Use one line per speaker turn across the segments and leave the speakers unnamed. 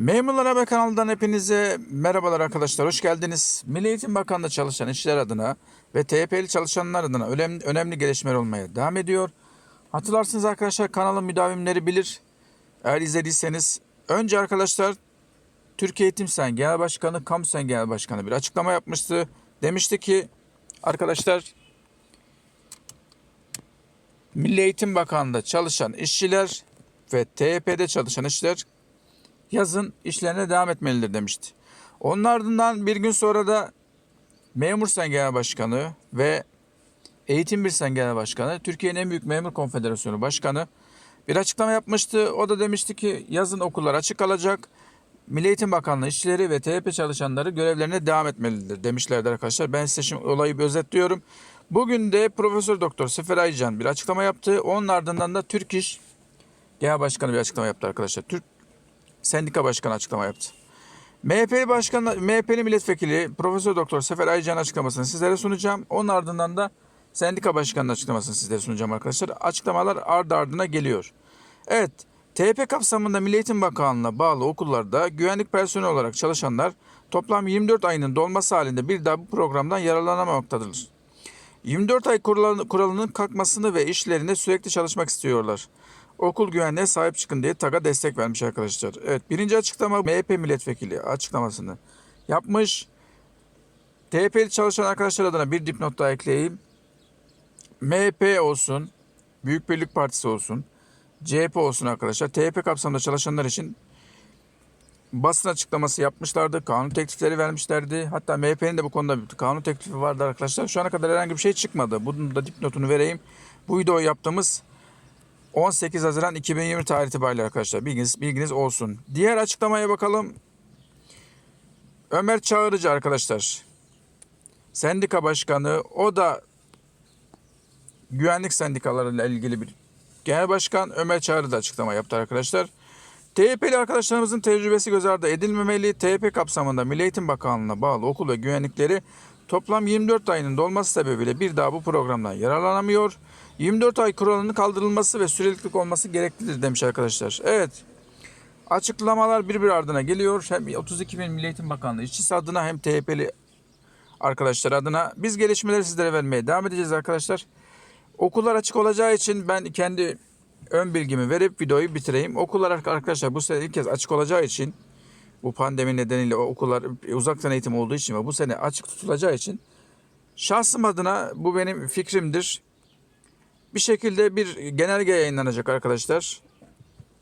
Memurlar Haber kanalından hepinize merhabalar arkadaşlar. Hoş geldiniz. Milli Eğitim Bakanlığı çalışan işçiler adına ve TYP'li çalışanlar adına önemli, önemli gelişmeler olmaya devam ediyor. Hatırlarsınız arkadaşlar kanalın müdavimleri bilir. Eğer izlediyseniz önce arkadaşlar Türkiye Eğitim Sen Genel Başkanı, Kamu Sen Genel Başkanı bir açıklama yapmıştı. Demişti ki arkadaşlar Milli Eğitim Bakanlığı'nda çalışan işçiler ve TYP'de çalışan işçiler yazın işlerine devam etmelidir demişti. Onun ardından bir gün sonra da Memur Sen Genel Başkanı ve Eğitim Bir Sen Genel Başkanı, Türkiye'nin en büyük memur konfederasyonu başkanı bir açıklama yapmıştı. O da demişti ki yazın okullar açık kalacak. Milli Eğitim Bakanlığı işçileri ve TYP çalışanları görevlerine devam etmelidir demişlerdi arkadaşlar. Ben size şimdi olayı bir özetliyorum. Bugün de Profesör Doktor Sefer Aycan bir açıklama yaptı. Onun ardından da Türk İş Genel Başkanı bir açıklama yaptı arkadaşlar. Türk Sendika Başkanı açıklama yaptı. MHP Başkanı, MHP'li milletvekili Profesör Doktor Sefer Aycan açıklamasını sizlere sunacağım. Onun ardından da Sendika Başkanı'nın açıklamasını sizlere sunacağım arkadaşlar. Açıklamalar ardı ardına geliyor. Evet, TYP kapsamında Milli Eğitim Bakanlığı'na bağlı okullarda güvenlik personeli olarak çalışanlar toplam 24 ayının dolması halinde bir daha bu programdan yararlanamamaktadır. 24 ay kuralı- kuralının kalkmasını ve işlerinde sürekli çalışmak istiyorlar. Okul güvenliğe sahip çıkın diye TAG'a destek vermiş arkadaşlar. Evet birinci açıklama MHP milletvekili açıklamasını yapmış. THP'li çalışan arkadaşlar adına bir dipnot daha ekleyeyim. MHP olsun, Büyük Birlik Partisi olsun, CHP olsun arkadaşlar. THP kapsamında çalışanlar için basın açıklaması yapmışlardı. Kanun teklifleri vermişlerdi. Hatta MHP'nin de bu konuda bir kanun teklifi vardı arkadaşlar. Şu ana kadar herhangi bir şey çıkmadı. Bunun da dipnotunu vereyim. Bu videoyu yaptığımız 18 Haziran 2020 tarih itibariyle arkadaşlar. Bilginiz, bilginiz olsun. Diğer açıklamaya bakalım. Ömer Çağırıcı arkadaşlar. Sendika başkanı. O da güvenlik sendikalarıyla ilgili bir genel başkan Ömer Çağrı açıklama yaptı arkadaşlar. TYP'li arkadaşlarımızın tecrübesi göz ardı edilmemeli. TYP kapsamında Milli Eğitim Bakanlığı'na bağlı okul ve güvenlikleri toplam 24 ayının dolması sebebiyle bir daha bu programdan yararlanamıyor. 24 ay kuralının kaldırılması ve süreklilik olması gereklidir demiş arkadaşlar. Evet. Açıklamalar birbir ardına geliyor. Hem 32 bin Milli Eğitim Bakanlığı işçisi adına hem TYP'li arkadaşlar adına biz gelişmeleri sizlere vermeye devam edeceğiz arkadaşlar. Okullar açık olacağı için ben kendi ön bilgimi verip videoyu bitireyim. Okullar arkadaşlar bu sene ilk kez açık olacağı için bu pandemi nedeniyle okullar uzaktan eğitim olduğu için ve bu sene açık tutulacağı için şahsım adına bu benim fikrimdir. Bir şekilde bir genelge yayınlanacak arkadaşlar.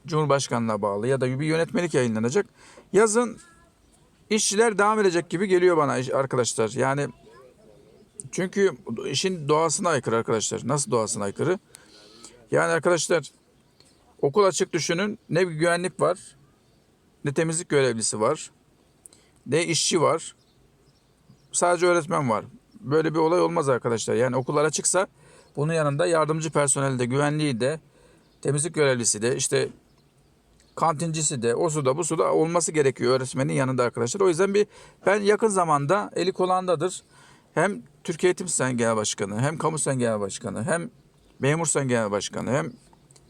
Cumhurbaşkanlığına bağlı ya da bir yönetmelik yayınlanacak. Yazın işçiler devam edecek gibi geliyor bana arkadaşlar. Yani çünkü işin doğasına aykırı arkadaşlar. Nasıl doğasına aykırı? Yani arkadaşlar okul açık düşünün. Ne bir güvenlik var, ne temizlik görevlisi var, ne işçi var. Sadece öğretmen var. Böyle bir olay olmaz arkadaşlar. Yani okullar açıksa bunun yanında yardımcı personeli de, güvenliği de, temizlik görevlisi de, işte kantincisi de, o su da bu su da olması gerekiyor öğretmenin yanında arkadaşlar. O yüzden bir ben yakın zamanda eli kulağındadır. Hem Türkiye Eğitim Sen Genel Başkanı, hem Kamu Sen Genel Başkanı, hem Memur Sen Genel Başkanı, hem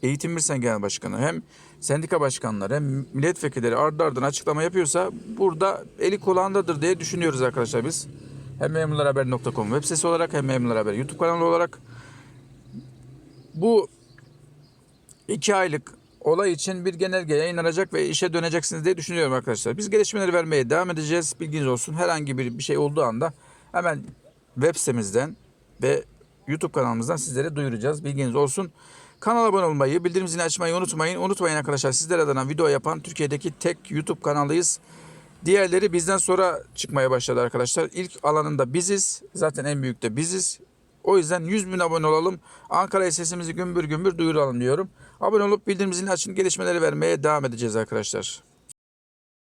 Eğitim Bir Sen Genel Başkanı, hem sendika başkanları, hem milletvekilleri ardı ardına açıklama yapıyorsa burada eli kulağındadır diye düşünüyoruz arkadaşlar biz. Hem memurlarhaber.com web sitesi olarak hem Memurlar Haber YouTube kanalı olarak. Bu iki aylık olay için bir genelge yayınlanacak ve işe döneceksiniz diye düşünüyorum arkadaşlar. Biz gelişmeleri vermeye devam edeceğiz. Bilginiz olsun. Herhangi bir, bir şey olduğu anda hemen web sitemizden ve YouTube kanalımızdan sizlere duyuracağız. Bilginiz olsun. Kanala abone olmayı, bildirim zilini açmayı unutmayın. Unutmayın arkadaşlar sizler adına video yapan Türkiye'deki tek YouTube kanalıyız. Diğerleri bizden sonra çıkmaya başladı arkadaşlar. İlk alanında biziz. Zaten en büyük de biziz. O yüzden 100 bin abone olalım. Ankara'ya sesimizi gümbür gümbür duyuralım diyorum. Abone olup bildirim zilini açın. Gelişmeleri vermeye devam edeceğiz arkadaşlar.